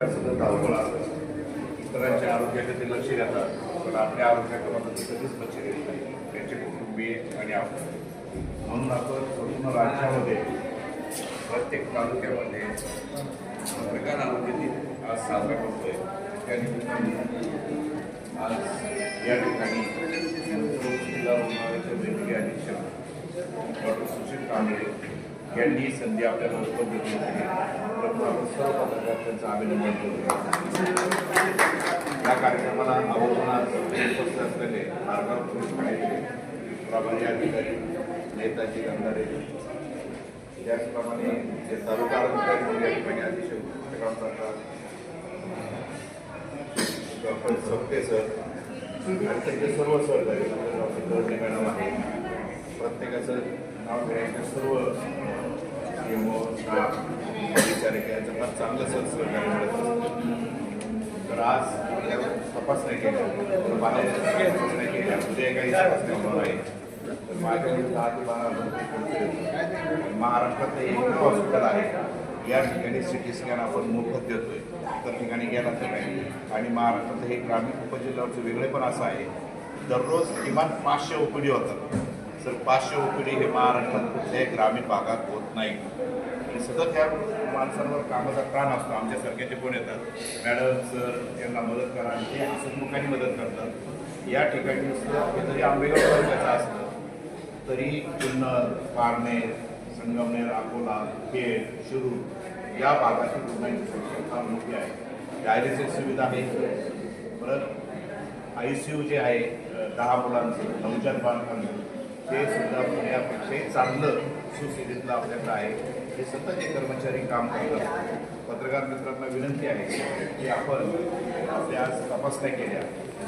सतत धावपळ इतरांच्या आरोग्याकडे लक्ष देतात पण आपल्या आरोग्याकडे मात्र ते कधीच लक्ष देत नाही. त्यांचे कुटुंबीय आणि आपण म्हणून आपण संपूर्ण राज्यामध्ये प्रत्येक तालुक्यामध्ये पत्रकार आरोग्य दिन आज साजरा करतोय. त्या निमित्ताने आज या ठिकाणी जिल्हा रुग्णालयाचे वैद्यकीय अधीक्षक डॉक्टर सुशील कांबळे यांनी ही संधी आपल्याला उपलब्ध करून आपण सर्व पत्रकार त्यांचं अभिनंदन या कार्यक्रमाला आवर्जून आज उपस्थित असलेले मार्गाव पोलीस ठाण्याचे प्रभारी अधिकारी नेताजी गंधारे त्याचप्रमाणे जे तालुका अधिकारी म्हणून या ठिकाणी अतिशय करतात. डॉक्टर सप्ते सर आणि त्यांचे सर्व सहकारी मॅडम आहे प्रत्येकाचं नाव घ्यायचं सर्व सीएमओ स्टाफ परिचारिका फार चांगलं सर सहकार्य मिळत असतं तर आज या तपासण्या केल्या तर बाहेर तपासण्या केल्या उद्या काही तपासण्या होणार आहे. तर माझ्याकडे दहा ते बारा महाराष्ट्रात एक हॉस्पिटल आहे. या ठिकाणी सी टी स्कॅन आपण मोफत देतोय. इतर ठिकाणी गेला तर नाही. आणि महाराष्ट्रात हे ग्रामीण उपजिल्ह्यावरचं वेगळे पण असं आहे. दररोज किमान पाचशे ओपीडी होतात. तर पाचशे ओपीडी हे महाराष्ट्रात कुठल्याही ग्रामीण भागात होत नाही. आणि सतत ह्या माणसांवर कामाचा ताण असतो. आमच्यासारख्याचे कोण येतात? मॅडम सर यांना मदत करा आणि ते हसतमुखाने मदत करतात. या ठिकाणी सुद्धा जरी आंबेगाव तालुक्याचं असलं तरी जुन्नर पारनेर संगमनेर अकोला खेड शिरूर या भागातील रुग्णांची संख्या फार मोठी आहे डायलिसिस सुविधा आहे. परत आय सी यू जे आहे दहा मुलांचं नवजात बालकांचं ते सुद्धा पुण्यापेक्षाही चांगलं सुस्थितीतलं आपल्याकडं आहे. हे सतत हे कर्मचारी काम करतात पत्रकार मित्रांना विनंती आहे की आपण आपल्या आज तपासण्या केल्या.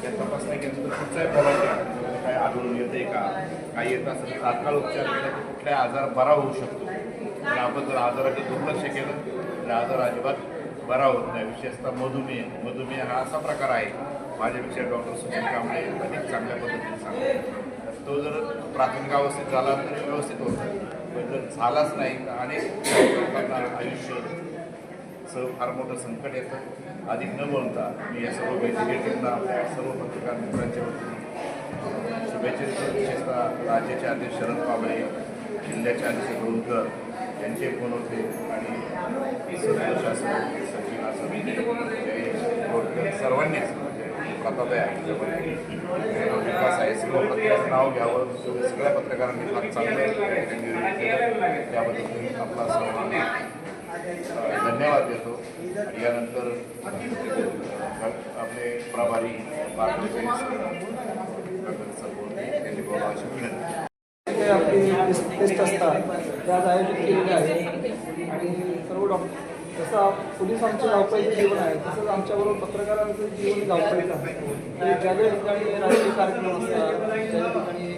त्या तपासण्या केल्यानंतर कुठचाही प्रॉब्लेम काय आढळून येते का? काही येत असेल तर तात्काळ उपचार केला तर कुठलाही आजार बरा होऊ शकतो. पण आपण जर आजाराकडे दुर्लक्ष केलं तर आजार अजिबात बरा होत नाही. विशेषतः मधुमेह. मधुमेह हा असा प्रकार आहे. माझ्यापेक्षा डॉक्टर सुनील कांबळे अधिक चांगल्या पद्धतीने सांगतात. तो जर प्राथमिक अवस्थेत झाला तर व्यवस्थित होतं. पण जर झालाच नाही तर अनेक लोकांना आयुष्य. सह फार मोठं संकट येतं. अधिक न बोलता मी या सर्व वैद्यकीय सर्व पत्रकार मित्रांच्या वतीने शुभेच्छा विशेषतः राज्याचे अध्यक्ष शरद पाबळे जिल्ह्याचे अध्यक्ष गोंदकर यांचे फोन होते आणि सर्व शासन सचिव असं सर्वांनीच म्हणजे आहे विकास आहे सर्व पत्रकारांचं नाव घ्यावं सगळ्या पत्रकारांनी फार चांगलं त्यांनी त्याबद्दल मी आपला सर्वांना धन्यवाद देतो यानंतर आपले प्रभारी त्यांनी बोला अशी विनंती. आपली टेस्ट असतात. त्या आयोजित केलेल्या आहेत. आणि सर्व डॉक्टर जसं पोलीस आमचं गावपाईचं जीवन आहे तसंच आमच्याबरोबर पत्रकारांचं जीवन गावपाईचं आहे. ज्या ज्या ठिकाणी राजकीय कार्यक्रम असतात ज्या ठिकाणी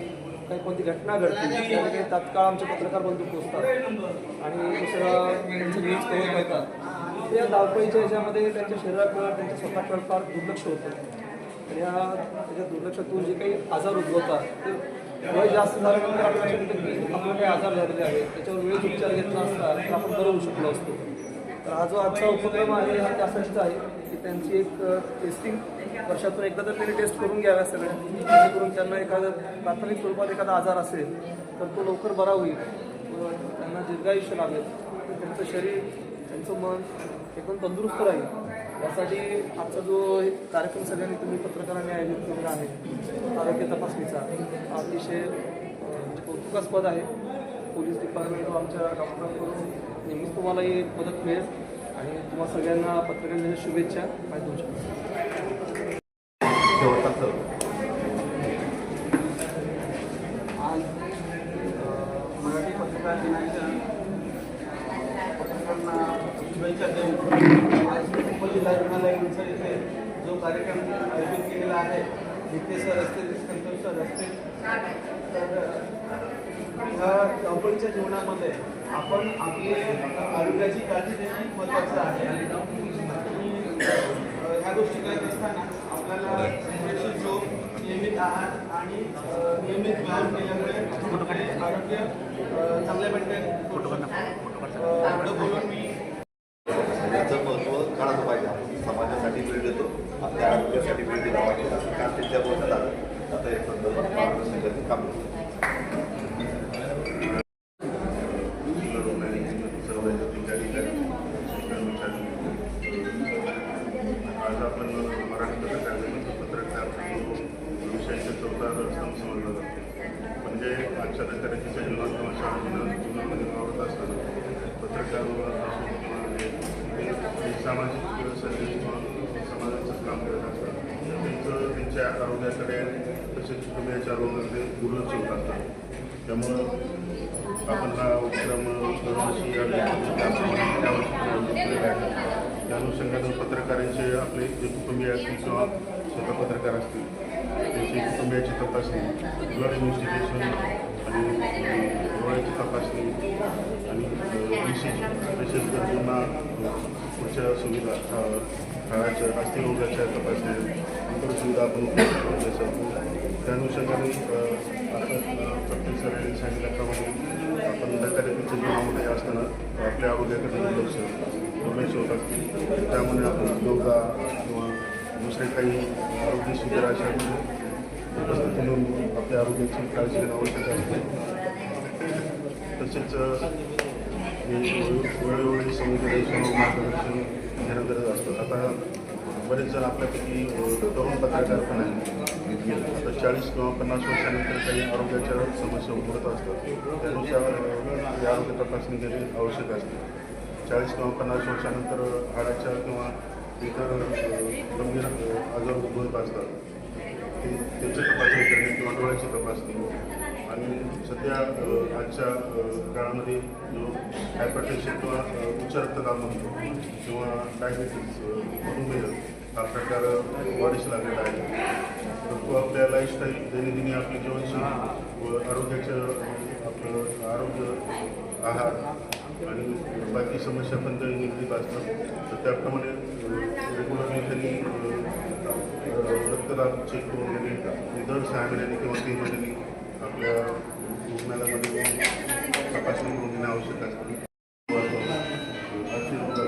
काही कोणती घटना घडते त्या ठिकाणी तात्काळ आमचे पत्रकार बंधू पोचतात आणि दुसरं त्यांचे न्यूज कव्हर करतात. त्या धावपळीच्या ह्याच्यामध्ये त्यांच्या शरीराकडं त्यांच्या स्वतःकडं फार दुर्लक्ष होतं. तर या त्याच्या दुर्लक्षातून जे काही आजार उद्भवतात ते वय जास्त झाल्यानंतर आपल्याला आपल्याला काही आजार झालेले आहेत. त्याच्यावर वेळेत उपचार घेतला असता तर आपण बरं होऊ शकलो असतो. तर हा जो आजचा उपक्रम आहे हा त्यासाठीच आहे की त्यांची एक टेस्टिंग वर्षातून एकदा तर त्यांनी टेस्ट करून घ्याव्या सगळ्या. जेणेकरून त्यांना एखादं प्राथमिक स्वरूपात एखादा आजार असेल तर तो लवकर बरा होईल. व त्यांना दीर्घायुष्य लागेल. त्यांचं शरीर त्यांचं मन एकदम तंदुरुस्त राहील. यासाठी आजचा जो कार्यक्रम सगळ्यांनी तुम्ही पत्रकारांनी आयोजित केलेला आहे आरोग्य तपासणीचा अतिशय कौतुकास्पद आहे. पोलीस डिपार्टमेंट आमच्या डॉक्टरांकडून नेहमीच तुम्हाला ही मदत मिळेल आणि तुम्हाला सगळ्यांना पत्रकारांच्या शुभेच्छा. माहीत होऊ शकतो आज मराठी पत्रकार दिनाच्या पत्रकारांना शुभेच्छा देऊन आज जिल्हा रुग्णालय मंचर येथे जो कार्यक्रम आयोजित केलेला आहे नित्य सर असतील संतोष सर असतील तर ह्या धावपळीच्या जीवनामध्ये आपण आपली आरोग्याची काळजी देखील महत्वाचं आहे. आणि ह्या गोष्टी करत असताना आपल्याला सुरक्षित झोप नियमित आहार आणि नियमित व्यायाम केल्यामुळे आपले आरोग्य चांगल्या मेंटेन एवढं बोलून मी याचं महत्त्व कळालं पाहिजे चार वर्षापासून किंवा हे सामाजिक सर्व्हिस किंवा समाजाचं काम करत असतात त्यांचं त्यांच्या आरोग्याकडे तसेच कुटुंबियाच्या आरोग्याकडे दुर्लक्ष होत असतात त्यामुळं आपण हा उपक्रम दरवर्षी आहे त्या अनुषंगानं पत्रकारांचे आपले जे कुटुंबीय असतील किंवा स्वतः पत्रकार असतील त्यांची कुटुंबियाची तपासणी ब्लड इन्व्हेस्टिगेशन आणि डोळ्याची तपासणी आणि विशेष तसेच गरजूंना पुढच्या सुविधा अ, काळाच्या अस्थिरोगाच्या तपासण्या इतर सुविधा आपण उपलब्ध करून त्या अनुषंगाने आपण अ, प्रत्येक सरांनी सांगितल्याप्रमाणे म्हणजे आपण धकाधकीच्या जीवनामध्ये असताना आपल्या आरोग्याकडे दुर्लक्ष दुर्लक्ष होतात त्यामुळे आपण योगा किंवा दुसरे काही आरोग्य शिबिर अशा उपस्थित म्हणून आपल्या आरोग्याची काळजी घेणं आवश्यक असते तसेच वेळोवेळी समुदायाचं मार्गदर्शन घेणं गरज असतं. आता बरेच जण आपल्यापैकी तरुण पत्रकार पण आहेत आता चाळीस किंवा पन्नास वर्षानंतर काही आरोग्याच्या समस्या उद्भवत असतात त्यानुसार ही आरोग्य तपासणी घेणे आवश्यक असते. चाळीस किंवा पन्नास वर्षानंतर हाडाच्या किंवा इतर गंभीर आजार उद्भवत असतात. ते त्याची तपासणी करणे किंवा डोळ्याची तपासणी. आणि सध्या आजच्या काळामध्ये जो हायपरटेन्शन किंवा उच्च रक्तदाब म्हणतो किंवा डायबिटीस म्हणून हा प्रकार वाढीस लागलेला आहे. तर तो आपल्या लाईफस्टाईल दैनंदिनी आपली जीवनशैली व आरोग्याचं आपलं आरोग्य आहार आणि बाकी समस्या पण तरी निगडीत असतात. तर त्याप्रमाणे रेग्युलरली त्यांनी रक्तदाब चेक करून घेणे दर सहा महिन्याने किंवा तीन महिन्याने आपल्या रुग्णालयामध्ये तपासणी करून घेणे आवश्यक असते अस्थिरोगाचं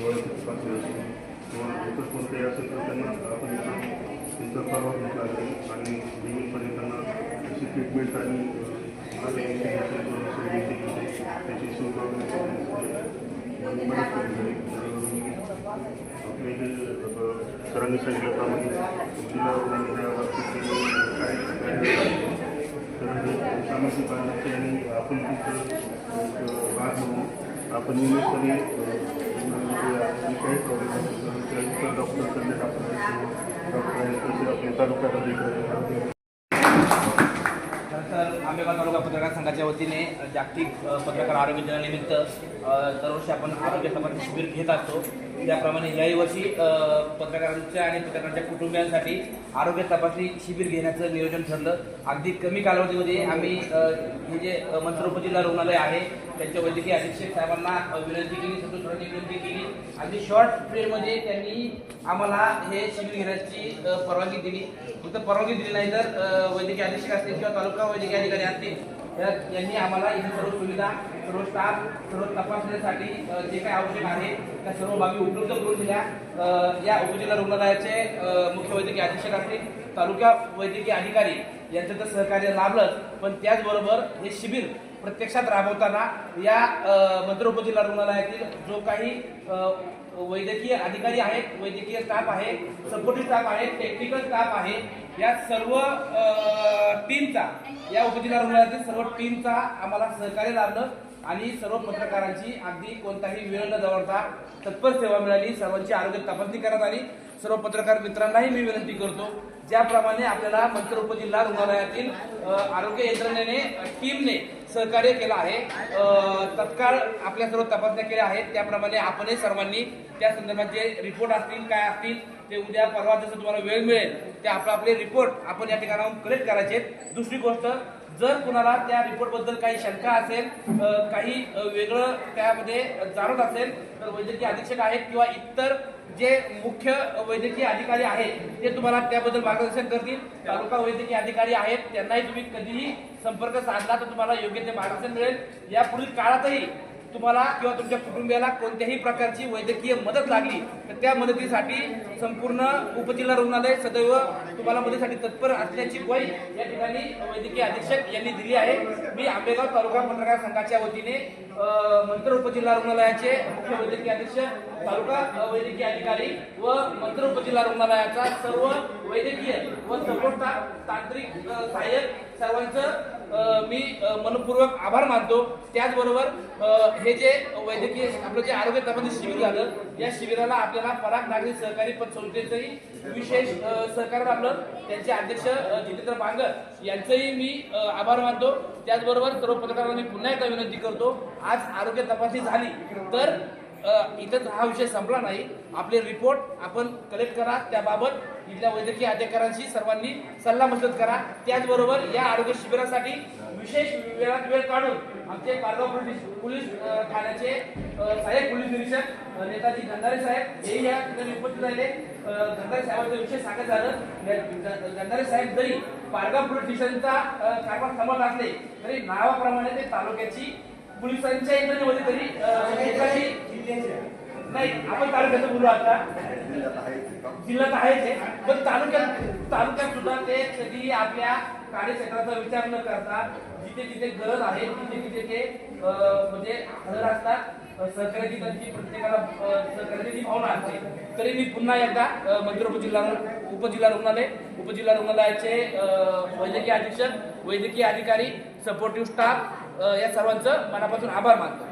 डोळ्याची तपासणी असते किंवा इतर कोणतेही असेल तर त्यांना आपण इथं त्यांचा परवा घेतला जाईल आणि नियमितपणे त्यांना त्याची ट्रीटमेंट आणि अ, इतर investigation किंवा दुसरी माहिती घेते त्याची सुविधा मदत केली जाईल तर आपले जे अ, सरांनी सांगितल्याप्रमाणे जिल्हा रुग्णालयाच्या बाबतीत काय काय तर हे सामाजिक बांधवाचे आणि आपण तिथं भाग म्हणून आपण नियमितपणे अ, जे काही प्रॉब्लेम असेल तर त्या डॉक्टरकडे आपण डॉक्टर आहेत तसे आपले तालुका अधिकारी तर आंबेगाव तालुका पत्रकार संघाच्या वतीने जागतिक पत्रकार आरोग्य दिनानिमित्त दरवर्षी आपण आरोग्य तपासणी शिबिर घेत असतो. त्याप्रमाणे याही वर्षी पत्रकारांच्या आणि पत्रकारांच्या कुटुंबियांसाठी आरोग्य तपासणी शिबिर घेण्याचं नियोजन ठरलं. अगदी कमी कालावधीमध्ये आम्ही म्हणजे हे जे रुग्णालय आहे त्यांच्या वैद्यकीय अधीक्षक साहेबांना विनंती केली संतोष विनंती केली. अगदी शॉर्ट पिरियडमध्ये त्यांनी आम्हाला हे शिबिर घेण्याची परवानगी दिली. फक्त परवानगी दिली नाही तर वैद्यकीय अधीक्षक असतील किंवा तालुका वैद्यकीय अधिकारी असतील यांनी आम्हाला इथे सर्व सुविधा सर्व स्टाफ सर्व तपासण्यासाठी जे काही आवश्यक आहे त्या सर्व बाबी उपलब्ध करून दिल्या. या उपजिल्हा रुग्णालयाचे मुख्य वैद्यकीय अधीक्षक असतील तालुका वैद्यकीय अधिकारी यांचं तर सहकार्य लाभलंच. पण त्याचबरोबर हे शिबिर प्रत्यक्षात राबवताना या अ, मंत्र उपजिल्हा रुग्णालयातील जो काही वैद्यकीय अधिकारी आहेत वैद्यकीय स्टाफ आहे सपोर्टिव्ह स्टाफ आहे टेक्निकल स्टाफ आहे. या सर्व टीमचा या उपजिल्हा रुग्णालयातील सर्व टीमचा आम्हाला सहकार्य लाभलं आणि सर्व पत्रकारांची अगदी कोणताही वेळ न दवडता तत्पर सेवा मिळाली. सर्वांची आरोग्य तपासणी करण्यात आली. सर्व पत्रकार मित्रांनाही मी विनंती करतो ज्याप्रमाणे आपल्याला मंत्र उपजिल्हा रुग्णालयातील आरोग्य यंत्रणेने टीमने सहकार्य केलं आहे तत्काळ आपल्या सर्व तपासण्या केल्या आहेत त्याप्रमाणे आपणही सर्वांनी त्या संदर्भात जे रिपोर्ट असतील काय असतील ते उद्या परवा जसं तुम्हाला वेळ मिळेल ते आपलं आपले रिपोर्ट आपण या ठिकाणाहून कलेक्ट करायचे आहेत. दुसरी गोष्ट जर कुणाला त्या रिपोर्टबद्दल काही शंका असेल काही वेगळं त्यामध्ये जाणवत असेल तर वैद्यकीय अधीक्षक आहेत किंवा इतर जे मुख्य वैद्यकीय अधिकारी आहेत ते तुम्हाला त्याबद्दल मार्गदर्शन करतील. तालुका वैद्यकीय अधिकारी आहेत त्यांनाही तुम्ही कधीही संपर्क साधला तर तुम्हाला योग्य ते मार्गदर्शन मिळेल. यापुढील काळातही तुम्हाला किंवा तुमच्या कुटुंबियाला कोणत्याही प्रकारची वैद्यकीय मदत लागली तर त्या मदतीसाठी संपूर्ण उपजिल्हा रुग्णालय सदैव तुम्हाला मदतीसाठी तत्पर असल्याची ग्वाही या ठिकाणी वैद्यकीय अधीक्षक यांनी दिली आहे. मी आंबेगाव तालुका पत्रकार संघाच्या वतीने मंत्र उपजिल्हा रुग्णालयाचे मुख्य वैद्यकीय अधीक्षक तालुका वैद्यकीय अधिकारी व मंत्र उपजिल्हा रुग्णालयाचा सर्व वैद्यकीय व सर्व तांत्रिक सहाय्यक सर्वांचं मी मनपूर्वक आभार मानतो. त्याचबरोबर हे जे वैद्यकीय आपलं जे आरोग्य तपासणी शिबिर झालं या शिबिराला आपल्याला पराग नागरी सहकारी पतसंस्थेचंही विशेष सहकार्य लाभलं. त्यांचे अध्यक्ष जितेंद्र बांगर यांचंही मी आभार मानतो. त्याचबरोबर सर्व पत्रकारांना मी पुन्हा एकदा विनंती करतो. आज आरोग्य तपासणी झाली तर इथंच हा विषय संपला नाही. आपले रिपोर्ट आपण कलेक्ट करा. त्याबाबत इथल्या वैद्यकीय अधिकाऱ्यांशी सर्वांनी सल्ला मसलत करा. त्याचबरोबर या आरोग्य शिबिरासाठी विशेष वेळात वेळ काढून आमचे पारगाव पोलीस पोलीस ठाण्याचे सहाय्यक पोलीस निरीक्षक नेताजी गंधारे साहेब हेही या ठिकाणी उपस्थित राहिले. गंधारे साहेबांचा विषय सांगत झालं. गंधारे साहेब जरी पारगाव पोलीस स्टेशनचा कारभार थांबत असले तरी नावाप्रमाणे ते तालुक्याची पोलिसांच्या यंत्रणेमध्ये तरी नाही आपण तालुक्याचं बोलू आता. जिल्ह्यात आहेच पण तालुक्यात तालुक्यात सुद्धा ते कधी आपल्या कार्यक्षेत्राचा विचार न करता जिथे जिथे गरज आहे तिथे तिथे ते म्हणजे हजर असतात. सहकार्याची त्यांची प्रत्येकाला सहकार्याची भावना असते तरी मी पुन्हा एकदा मंदिर उपजिल्हा उपजिल्हा रुग्णालय उपजिल्हा रुग्णालयाचे वैद्यकीय अधीक्षक वैद्यकीय अधिकारी सपोर्टिव्ह स्टाफ या सर्वांचं मनापासून आभार मानतो.